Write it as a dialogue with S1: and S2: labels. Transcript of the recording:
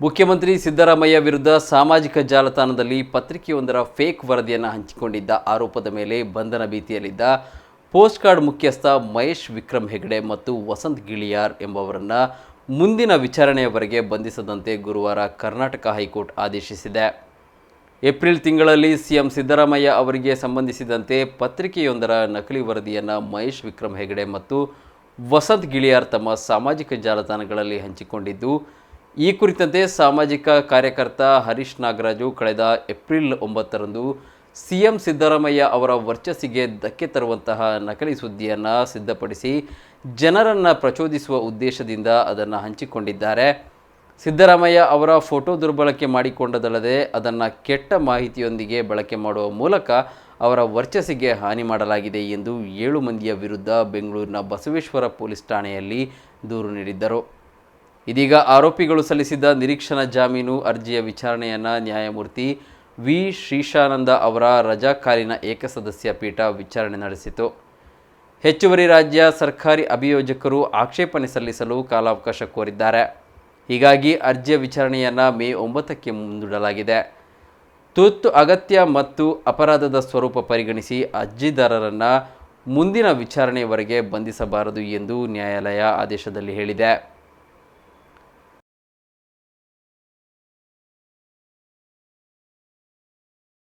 S1: ಮುಖ್ಯಮಂತ್ರಿ ಸಿದ್ದರಾಮಯ್ಯ ವಿರುದ್ಧ ಸಾಮಾಜಿಕ ಜಾಲತಾಣದಲ್ಲಿ ಪತ್ರಿಕೆಯೊಂದರ ಫೇಕ್ ವರದಿಯನ್ನು ಹಂಚಿಕೊಂಡಿದ್ದ ಆರೋಪದ ಮೇಲೆ ಬಂಧನ ಭೀತಿಯಲ್ಲಿದ್ದ ಪೋಸ್ಟ್ ಕಾರ್ಡ್ ಮುಖ್ಯಸ್ಥ ಮಹೇಶ್ ವಿಕ್ರಮ್ ಹೆಗಡೆ ಮತ್ತು ವಸಂತ್ ಗಿಳಿಯಾರ್ ಎಂಬವರನ್ನು ಮುಂದಿನ ವಿಚಾರಣೆಯವರೆಗೆ ಬಂಧಿಸದಂತೆ ಗುರುವಾರ ಕರ್ನಾಟಕ ಹೈಕೋರ್ಟ್ ಆದೇಶಿಸಿದೆ. ಏಪ್ರಿಲ್ ತಿಂಗಳಲ್ಲಿ ಸಿಎಂ ಸಿದ್ದರಾಮಯ್ಯ ಅವರಿಗೆ ಸಂಬಂಧಿಸಿದಂತೆ ಪತ್ರಿಕೆಯೊಂದರ ನಕಲಿ ವರದಿಯನ್ನು ಮಹೇಶ್ ವಿಕ್ರಮ್ ಹೆಗಡೆ ಮತ್ತು ವಸಂತ್ ಗಿಳಿಯಾರ್ ತಮ್ಮ ಸಾಮಾಜಿಕ ಜಾಲತಾಣಗಳಲ್ಲಿ ಹಂಚಿಕೊಂಡಿದ್ದು ಈ ಕುರಿತಂತೆ ಸಾಮಾಜಿಕ ಕಾರ್ಯಕರ್ತ ಹರೀಶ್ ನಾಗರಾಜು ಕಳೆದ ಏಪ್ರಿಲ್ ಒಂಬತ್ತರಂದು ಸಿಎಂ ಸಿದ್ದರಾಮಯ್ಯ ಅವರ ವರ್ಚಸ್ಸಿಗೆ ಧಕ್ಕೆ ತರುವಂತಹ ನಕಲಿ ಸುದ್ದಿಯನ್ನು ಸಿದ್ಧಪಡಿಸಿ ಜನರನ್ನು ಪ್ರಚೋದಿಸುವ ಉದ್ದೇಶದಿಂದ ಅದನ್ನು ಹಂಚಿಕೊಂಡಿದ್ದಾರೆ. ಸಿದ್ದರಾಮಯ್ಯ ಅವರ ಫೋಟೋ ದುರ್ಬಳಕೆ ಮಾಡಿಕೊಂಡದಲ್ಲದೆ ಅದನ್ನು ಕೆಟ್ಟ ಮಾಹಿತಿಯೊಂದಿಗೆ ಬಳಕೆ ಮಾಡುವ ಮೂಲಕ ಅವರ ವರ್ಚಸ್ಸಿಗೆ ಹಾನಿ ಮಾಡಲಾಗಿದೆ ಎಂದು ಏಳು ಮಂದಿಯ ವಿರುದ್ಧ ಬೆಂಗಳೂರಿನ ಬಸವೇಶ್ವರ ಪೊಲೀಸ್ ಠಾಣೆಯಲ್ಲಿ ದೂರು ನೀಡಿದ್ದರು. ಇದೀಗ ಆರೋಪಿಗಳು ಸಲ್ಲಿಸಿದ್ದ ನಿರೀಕ್ಷಣಾ ಜಾಮೀನು ಅರ್ಜಿಯ ವಿಚಾರಣೆಯನ್ನು ನ್ಯಾಯಮೂರ್ತಿ ವಿ. ಶ್ರೀಶಾನಂದ ಅವರ ರಜಾಕಾಲೀನ ಏಕಸದಸ್ಯ ಪೀಠ ವಿಚಾರಣೆ ನಡೆಸಿತು ಹೆಚ್ಚುವರಿ ರಾಜ್ಯ ಸರ್ಕಾರಿ ಅಭಿಯೋಜಕರು ಆಕ್ಷೇಪಣೆ ಸಲ್ಲಿಸಲು ಕಾಲಾವಕಾಶ ಕೋರಿದ್ದಾರೆ. ಹೀಗಾಗಿ ಅರ್ಜಿಯ ವಿಚಾರಣೆಯನ್ನು ಮೇ ಒಂಬತ್ತಕ್ಕೆ ಮುಂದೂಡಲಾಗಿದೆ. ತುರ್ತು ಅಗತ್ಯ ಮತ್ತು ಅಪರಾಧದ ಸ್ವರೂಪ ಪರಿಗಣಿಸಿ ಅರ್ಜಿದಾರರನ್ನು ಮುಂದಿನ ವಿಚಾರಣೆಯವರೆಗೆ ಬಂಧಿಸಬಾರದು ಎಂದು ನ್ಯಾಯಾಲಯ ಆದೇಶದಲ್ಲಿ ಹೇಳಿದೆ.